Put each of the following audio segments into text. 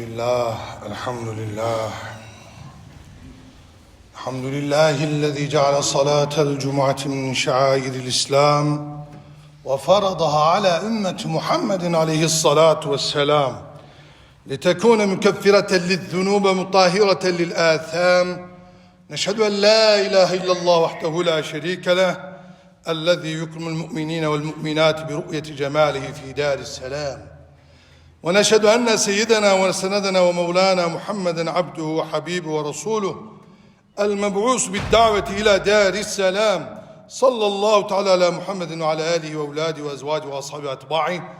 لله الحمد لله. الحمد لله الذي جعل صلاة الجمعة من شعائر الإسلام وفرضها على أمة محمد عليه الصلاة والسلام لتكون مكفرة للذنوب مطهرة للآثام. نشهد أن لا إله إلا الله وحده لا شريك له الذي يكرم المؤمنين والمؤمنات برؤية جماله في دار السلام. ونشهد أن سيدنا وسندنا ومولانا محمدا عبده وحبيبه ورسوله المبعوث بالدعوة إلى دار السلام صلى الله تعالى على محمد وعلى آله وأولاده وأزواجه وأصحابه واتباعه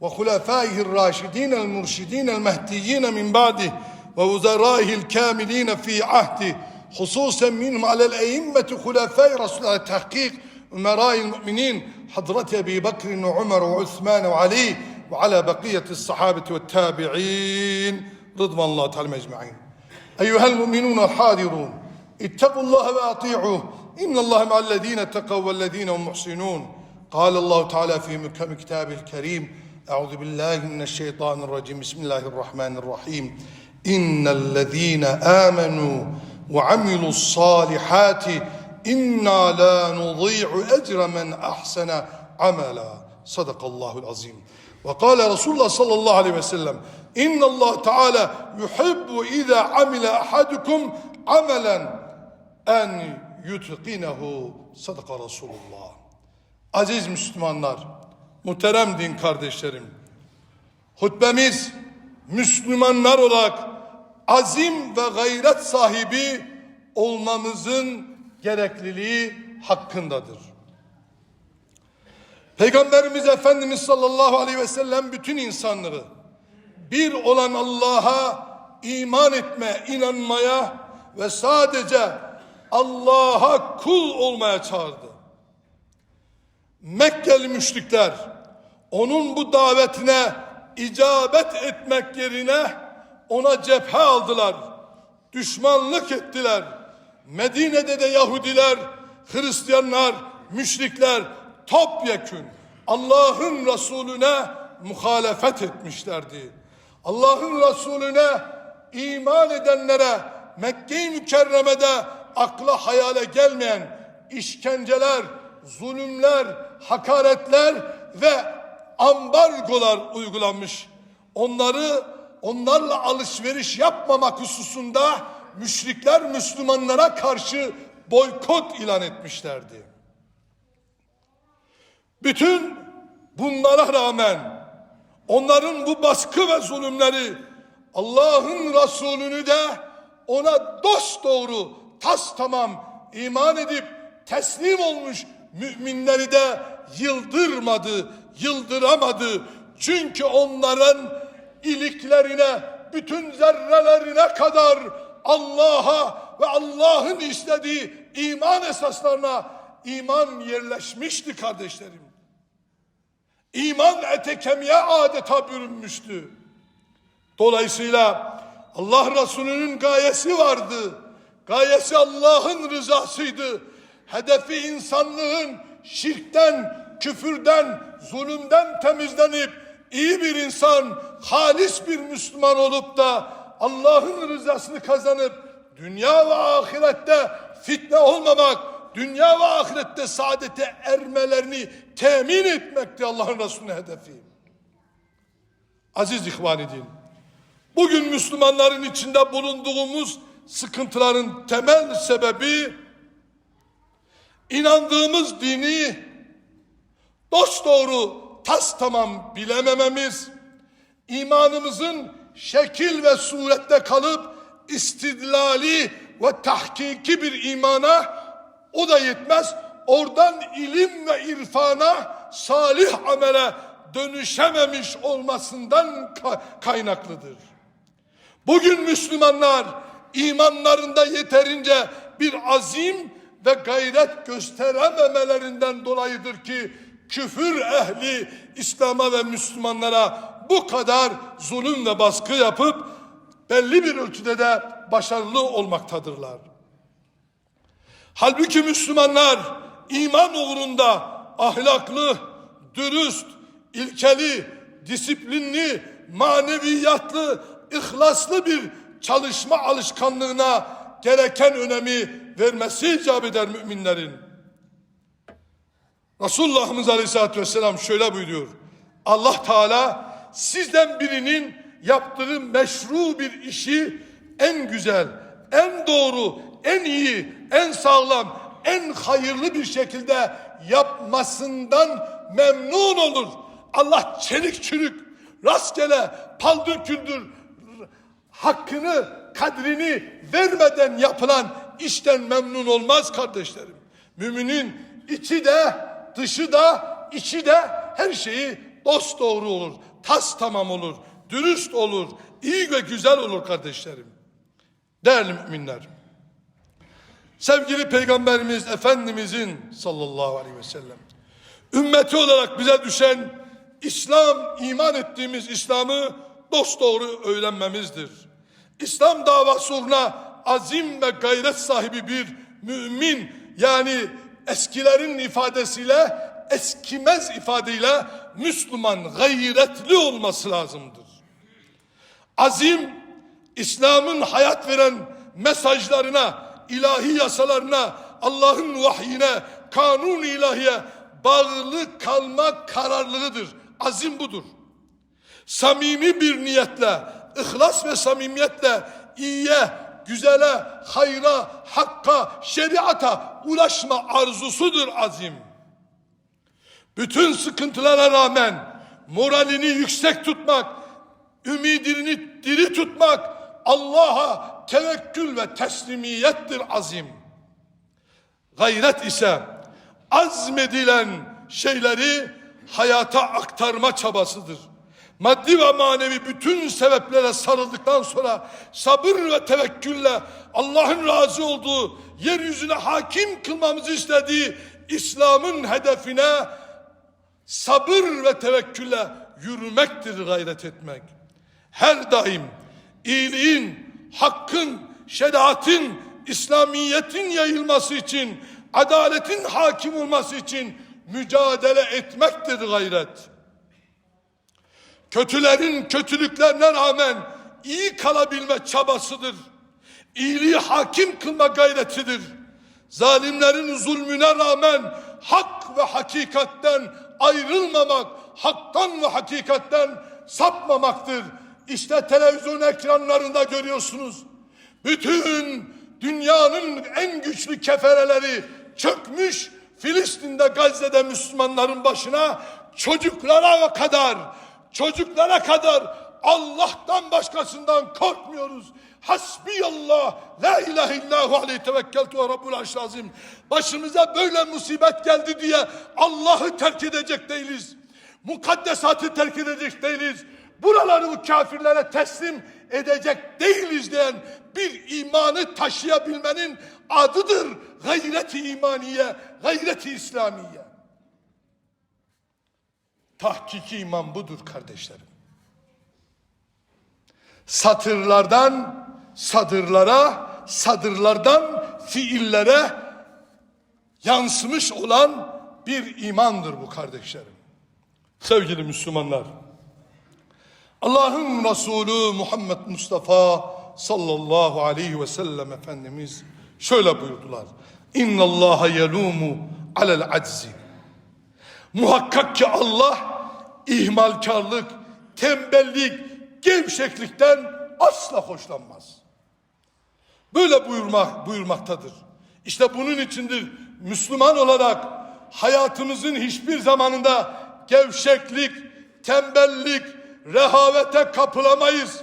وخلفائه الراشدين المرشدين المهديين من بعده ووزرائه الكاملين في عهده خصوصا منهم على الأئمة خلفاء رسول الله التحقيق امراء المؤمنين حضرة أبي بكر وعمر وعثمان وعلي وعلى بقية الصحابة والتابعين رضوان الله تعالى أجمعين. أيها المؤمنون الحاضرون اتقوا الله وأطيعوه. إن الله مع الذين اتقوا والذين هم محسنون. قال الله تعالى في كتابه الكريم أعوذ بالله من الشيطان الرجيم. بسم الله الرحمن الرحيم. إن الذين آمنوا وعملوا الصالحات إنا لا نضيع أجر من أحسن عملا. صدق الله العظيم. Ve kâle Resulullah sallallahu aleyhi ve sellem İnna Allah Teala yuhibbu iza amile ahadukum amelen en yutqinehu sadaka Resulullah. Aziz Müslümanlar, muhterem din kardeşlerim. Hutbemiz Müslümanlar olarak azim ve gayret sahibi olmamızın gerekliliği hakkındadır. Peygamberimiz Efendimiz sallallahu aleyhi ve sellem bütün insanları bir olan Allah'a iman etme, inanmaya ve sadece Allah'a kul olmaya çağırdı. Mekkeli müşrikler onun bu davetine icabet etmek yerine ona cephe aldılar. Düşmanlık ettiler. Medine'de de Yahudiler, Hristiyanlar, müşrikler topyekün Allah'ın Resulüne muhalefet etmişlerdi. Allah'ın Resulüne iman edenlere Mekke-i Mükerreme'de akla hayale gelmeyen işkenceler, zulümler, hakaretler ve ambargolar uygulanmış. Onları onlarla alışveriş yapmamak hususunda müşrikler Müslümanlara karşı boykot ilan etmişlerdi. Bütün bunlara rağmen onların bu baskı ve zulümleri Allah'ın Resulünü de ona dost doğru tas tamam iman edip teslim olmuş müminleri de yıldırmadı, yıldıramadı. Çünkü onların iliklerine, bütün zerrelerine kadar Allah'a ve Allah'ın istediği iman esaslarına iman yerleşmişti kardeşlerim. İman ete kemiğe adeta bürünmüştü. Dolayısıyla Allah Resulü'nün gayesi vardı. Gayesi Allah'ın rızasıydı. Hedefi insanlığın şirkten, küfürden, zulümden temizlenip iyi bir insan, halis bir Müslüman olup da Allah'ın rızasını kazanıp dünya ve ahirette fitne olmamak, dünya ve ahirette saadete ermelerini temin etmekti Allah'ın Resulü'nün hedefi. Aziz ihvan. Bugün Müslümanların içinde bulunduğumuz sıkıntıların temel sebebi inandığımız dini dost doğru tas tamam bilemememiz, imanımızın şekil ve surette kalıp istidlali ve tahkiki bir imana o da yetmez. Oradan ilim ve irfana, salih amele dönüşememiş olmasından kaynaklıdır. Bugün Müslümanlar imanlarında yeterince bir azim ve gayret gösterememelerinden dolayıdır ki küfür ehli İslam'a ve Müslümanlara bu kadar zulüm ve baskı yapıp belli bir ölçüde de başarılı olmaktadırlar. Halbuki Müslümanlar iman uğrunda ahlaklı, dürüst, ilkeli, disiplinli, maneviyatlı, ihlaslı bir çalışma alışkanlığına gereken önemi vermesi icap eder müminlerin. Resulullah'ımız Aleyhisselatü Vesselam şöyle buyuruyor. Allah Teala sizden birinin yaptığı meşru bir işi en güzel, en doğru, en iyi, en sağlam, en hayırlı bir şekilde yapmasından memnun olur. Allah çelik çürük, rastgele, paldır küldür, hakkını, kadrini vermeden yapılan işten memnun olmaz kardeşlerim. Müminin içi de, dışı da, içi de her şeyi dost doğru olur, tas tamam olur, dürüst olur, iyi ve güzel olur kardeşlerim. Değerli müminler, sevgili Peygamberimiz Efendimizin sallallahu aleyhi ve sellem, ümmeti olarak bize düşen İslam, iman ettiğimiz İslam'ı dosdoğru öğrenmemizdir. İslam davası uğruna azim ve gayret sahibi bir mümin yani eskilerin ifadesiyle eskimez ifadeyle Müslüman gayretli olması lazımdır. Azim İslam'ın hayat veren mesajlarına, ilahi yasalarına, Allah'ın vahyine, kanun ilahiye bağlı kalma kararlılığıdır. Azim budur. Samimi bir niyetle, ihlas ve samimiyetle iyiye, güzele, hayra, hakka, şeriata ulaşma arzusudur azim. Bütün sıkıntılara rağmen moralini yüksek tutmak, ümidini diri tutmak, Allah'a tevekkül ve teslimiyettir azim. Gayret ise azmedilen şeyleri hayata aktarma çabasıdır. Maddi ve manevi bütün sebeplere sarıldıktan sonra sabır ve tevekkülle Allah'ın razı olduğu, yeryüzüne hakim kılmamızı istediği İslam'ın hedefine sabır ve tevekkülle yürümektir gayret etmek. Her daim iyiliğin, hakkın, şeriatın, İslamiyetin yayılması için, adaletin hakim olması için mücadele etmektir gayret. Kötülerin kötülüklerine rağmen iyi kalabilme çabasıdır. İyiliği hakim kılma gayretidir. Zalimlerin zulmüne rağmen hak ve hakikatten ayrılmamak, haktan ve hakikatten sapmamaktır. İşte televizyon ekranlarında görüyorsunuz. Bütün dünyanın en güçlü kefereleri çökmüş Filistin'de Gazze'de Müslümanların başına çocuklara kadar çocuklara kadar Allah'tan başkasından korkmuyoruz. Hasbiyallah la ilahe illahu aleyhi tevekkeltu ve rabbul azim. Başımıza böyle musibet geldi diye Allah'ı terk edecek değiliz. Mukaddesatı terk edecek değiliz. Buraları bu kafirlere teslim edecek değiliz diyen bir imanı taşıyabilmenin adıdır gayreti imaniye, gayreti İslamiye. Tahkiki iman budur kardeşlerim. Satırlardan sadırlara, sadırlardan fiillere yansımış olan bir imandır bu kardeşlerim. Sevgili Müslümanlar, Allah'ın Resulü Muhammed Mustafa sallallahu aleyhi ve sellem Efendimiz şöyle buyurdular. İnna Allah yelumu alel aczi. Muhakkak ki Allah ihmalkarlık, tembellik, gevşeklikten asla hoşlanmaz. Böyle buyurmak, buyurmaktadır. İşte bunun içindir Müslüman olarak hayatımızın hiçbir zamanında gevşeklik, tembellik, rehavete kapılamayız.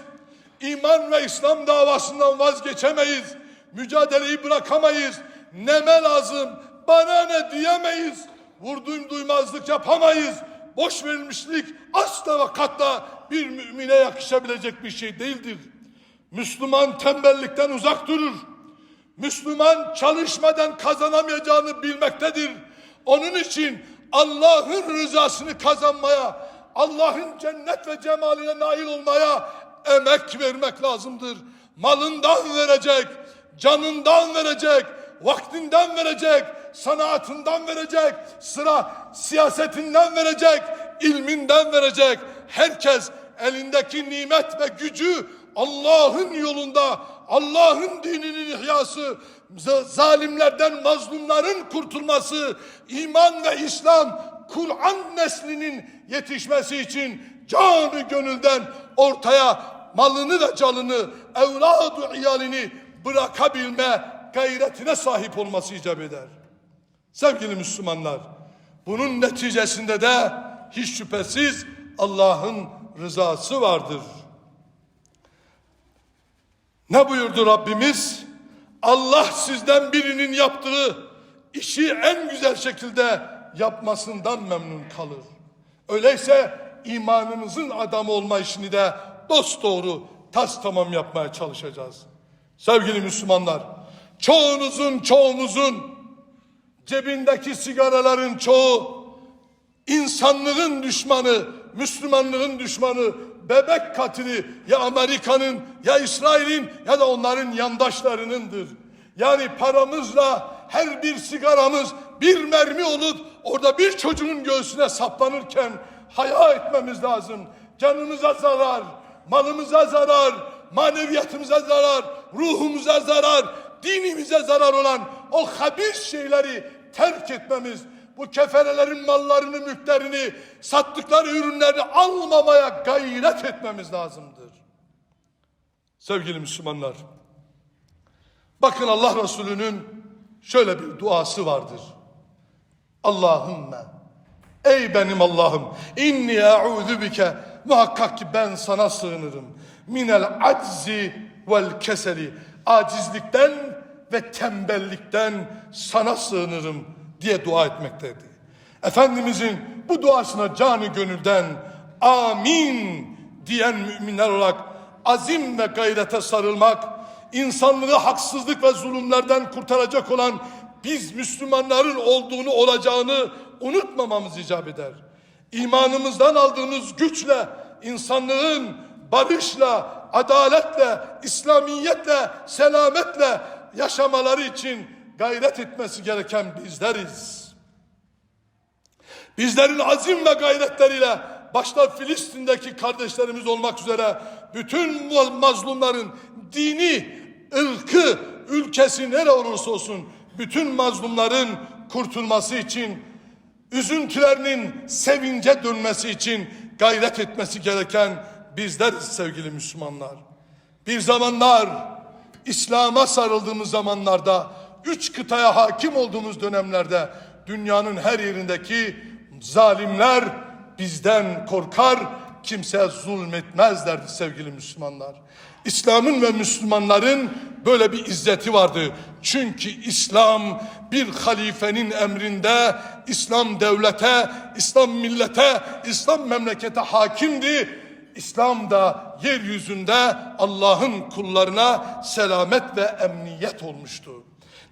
İman ve İslam davasından vazgeçemeyiz. Mücadeleyi bırakamayız. Neme lazım, bana ne diyemeyiz. Vurduğum duymazlık yapamayız. Boş verilmişlik asla ve katla bir mümine yakışabilecek bir şey değildir. Müslüman tembellikten uzak durur. Müslüman çalışmadan kazanamayacağını bilmektedir. Onun için Allah'ın rızasını kazanmaya, Allah'ın cennet ve cemaline nail olmaya emek vermek lazımdır. Malından verecek, canından verecek, vaktinden verecek, sanatından verecek, sıra siyasetinden verecek, ilminden verecek. Herkes elindeki nimet ve gücü Allah'ın yolunda Allah'ın dininin ihyası, zalimlerden mazlumların kurtulması, iman ve İslam, Kur'an neslinin yetişmesi için canı gönülden ortaya malını ve canını, evladı iyalini bırakabilme gayretine sahip olması icap eder. Sevgili Müslümanlar, bunun neticesinde de hiç şüphesiz Allah'ın rızası vardır. Ne buyurdu Rabbimiz? Allah sizden birinin yaptığı işi en güzel şekilde yapmasından memnun kalır. Öyleyse imanımızın adamı olma işini de dosdoğru tas tamam yapmaya çalışacağız. Sevgili Müslümanlar, çoğunuzun çoğumuzun cebindeki sigaraların çoğu insanlığın düşmanı, Müslümanlığın düşmanı, bebek katili ya Amerika'nın ya İsrail'in ya da onların yandaşlarınındır. Yani paramızla her bir sigaramız bir mermi olup orada bir çocuğun göğsüne saplanırken haya etmemiz lazım. Canımıza zarar, malımıza zarar, maneviyatımıza zarar, ruhumuza zarar, dinimize zarar olan o habis şeyleri terk etmemiz, bu keferelerin mallarını, mülklerini, sattıkları ürünlerini almamaya gayret etmemiz lazımdır. Sevgili Müslümanlar, bakın Allah Resulü'nün şöyle bir duası vardır. Allahümme, ey benim Allah'ım, inni e'udhu bike, muhakkak ki ben sana sığınırım. Minel aczi vel keseli, acizlikten ve tembellikten sana sığınırım diye dua etmekteydi. Efendimizin bu duasına canı gönülden amin diyen müminler olarak azim ve gayrete sarılmak, insanlığı haksızlık ve zulümlerden kurtaracak olan biz Müslümanların olduğunu olacağını unutmamamız icap eder. İmanımızdan aldığımız güçle insanlığın barışla, adaletle, İslamiyetle, selametle yaşamaları için gayret etmesi gereken bizleriz. Bizlerin azim ve gayretleriyle başta Filistin'deki kardeşlerimiz olmak üzere bütün mazlumların dini, ırkı, ülkesi nere olursa olsun bütün mazlumların kurtulması için üzüntülerinin sevince dönmesi için gayret etmesi gereken bizleriz sevgili Müslümanlar. Bir zamanlar İslam'a sarıldığımız zamanlarda üç kıtaya hakim olduğumuz dönemlerde dünyanın her yerindeki zalimler bizden korkar, kimse zulmetmezlerdi sevgili Müslümanlar. İslam'ın ve Müslümanların böyle bir izzeti vardı. Çünkü İslam bir halifenin emrinde İslam devlete, İslam millete, İslam memlekete hakimdi. İslam da yeryüzünde Allah'ın kullarına selamet ve emniyet olmuştu.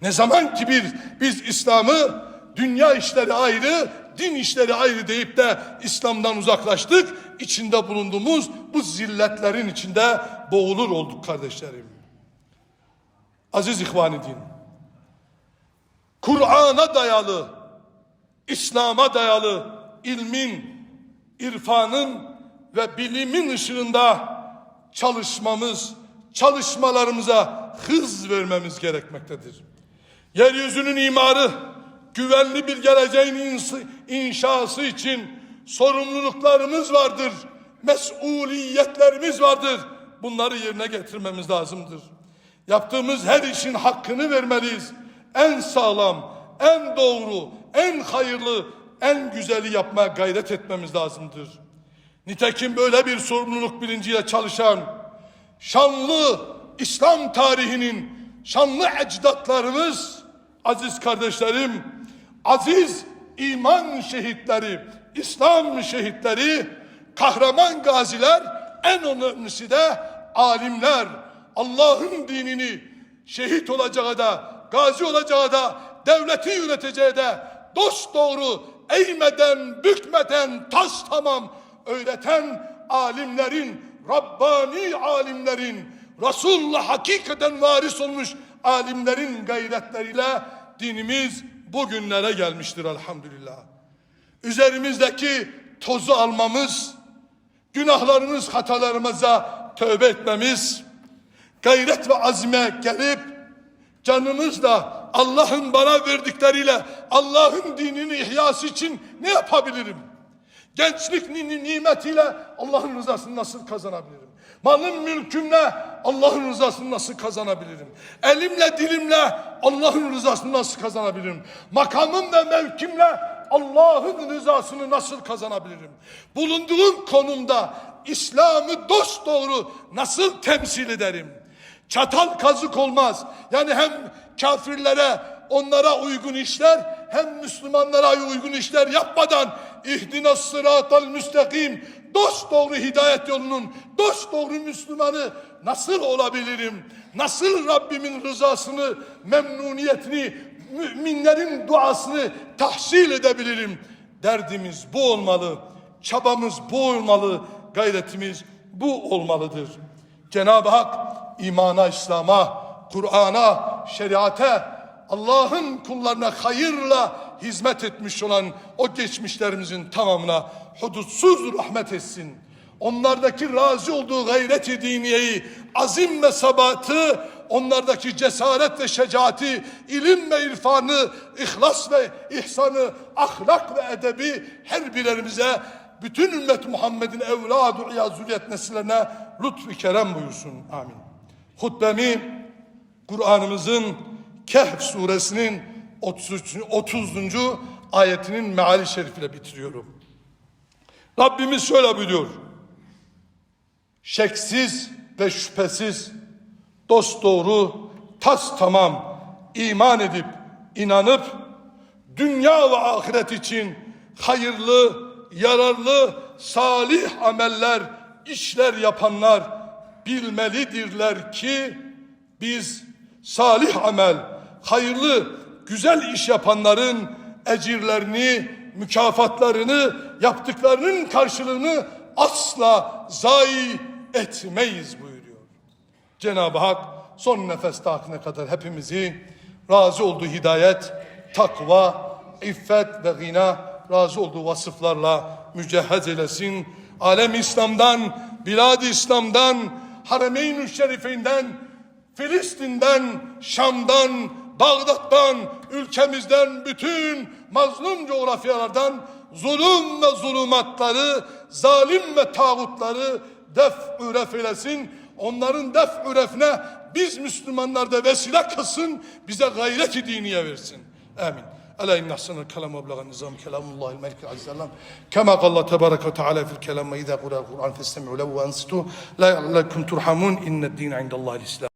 Ne zaman ki bir biz İslam'ı dünya işleri ayrı, din işleri ayrı deyip de İslam'dan uzaklaştık, içinde bulunduğumuz bu zilletlerin içinde boğulur olduk kardeşlerim. Aziz ihvan din, Kur'an'a dayalı, İslam'a dayalı ilmin, irfanın ve bilimin ışığında çalışmamız, çalışmalarımıza hız vermemiz gerekmektedir. Yeryüzünün imarı, güvenli bir geleceğin inşası için sorumluluklarımız vardır, mesuliyetlerimiz vardır. Bunları yerine getirmemiz lazımdır. Yaptığımız her işin hakkını vermeliyiz. En sağlam, en doğru, en hayırlı, en güzeli yapmaya gayret etmemiz lazımdır. Nitekim böyle bir sorumluluk bilinciyle çalışan şanlı İslam tarihinin şanlı ecdatlarımız, aziz kardeşlerim, aziz iman şehitleri, İslam şehitleri, kahraman gaziler, en önemlisi de alimler, Allah'ın dinini şehit olacağı da, gazi olacağı da, devleti yöneteceği de dost doğru eğmeden, bükmeden, tas tamam öğreten alimlerin, Rabbani alimlerin, Resulullah hakikaten varis olmuş alimlerin gayretleriyle dinimiz bugünlere gelmiştir elhamdülillah. Üzerimizdeki tozu almamız, günahlarımız hatalarımıza tövbe etmemiz, gayret ve azme gelip canımızla Allah'ın bana verdikleriyle Allah'ın dinini ihyası için ne yapabilirim? Gençlik ni- ni- nimetiyle Allah'ın rızasını nasıl kazanabilirim? Malım mülkümle Allah'ın rızasını nasıl kazanabilirim? Elimle dilimle Allah'ın rızasını nasıl kazanabilirim? Makamım ve mevkimle Allah'ın rızasını nasıl kazanabilirim? Bulunduğum konumda İslam'ı dost doğru nasıl temsil ederim? Çatal kazık olmaz. Yani hem kafirlere onlara uygun işler hem Müslümanlara uygun işler yapmadan ihdina sıratal müstakim dost doğru hidayet yolunun dost doğru Müslümanı nasıl olabilirim? Nasıl Rabbimin rızasını, memnuniyetini, müminlerin duasını tahsil edebilirim? Derdimiz bu olmalı. Çabamız bu olmalı. Gayretimiz bu olmalıdır. Cenab-ı Hak imana, İslam'a, Kur'an'a, şeriate, Allah'ın kullarına hayırla hizmet etmiş olan o geçmişlerimizin tamamına hudutsuz rahmet etsin. Onlardaki razı olduğu gayret-i diniyeyi, azim ve sabatı, onlardaki cesaret ve şecaati, ilim ve irfanı, ihlas ve ihsanı, ahlak ve edebi her birerimize bütün ümmet Muhammed'in evladı ya zürriyet nesillerine lütfu kerem buyursun. Amin. Hutbemi Kur'an'ımızın Kehf suresinin 33. 30. ayetinin meali şerifiyle bitiriyorum. Rabbimiz şöyle buyuruyor. Şeksiz ve şüphesiz dost doğru tas tamam iman edip inanıp dünya ve ahiret için hayırlı, yararlı, salih ameller, işler yapanlar bilmelidirler ki biz salih amel, hayırlı, güzel iş yapanların ecirlerini, mükafatlarını, yaptıklarının karşılığını asla zayi etmeyiz buyuruyor. Cenab-ı Hak son nefes dahine kadar hepimizi razı olduğu hidayet, takva, iffet ve gina razı olduğu vasıflarla mücehhez eylesin. Alem İslam'dan, bilad İslam'dan, Haremeyn-i Şerife'inden, Filistin'den, Şam'dan, Bağdat'tan, ülkemizden bütün mazlum coğrafyalardan zulüm ve zulümatları, zalim ve tağutları def-ü ref eylesin. Onların def-ü refine biz Müslümanlar da vesile kılsın, bize gayret-i diniye versin. Amin. ألا إن أحسن الكلام وأبلغ النظام كلام الله الملك العزيز السلام كما قال الله تبارك وتعالى في الكلام وإذا قرأ القرآن فاستمعوا له وأنصتوا لعلكم ترحمون إن الدين عند الله الإسلام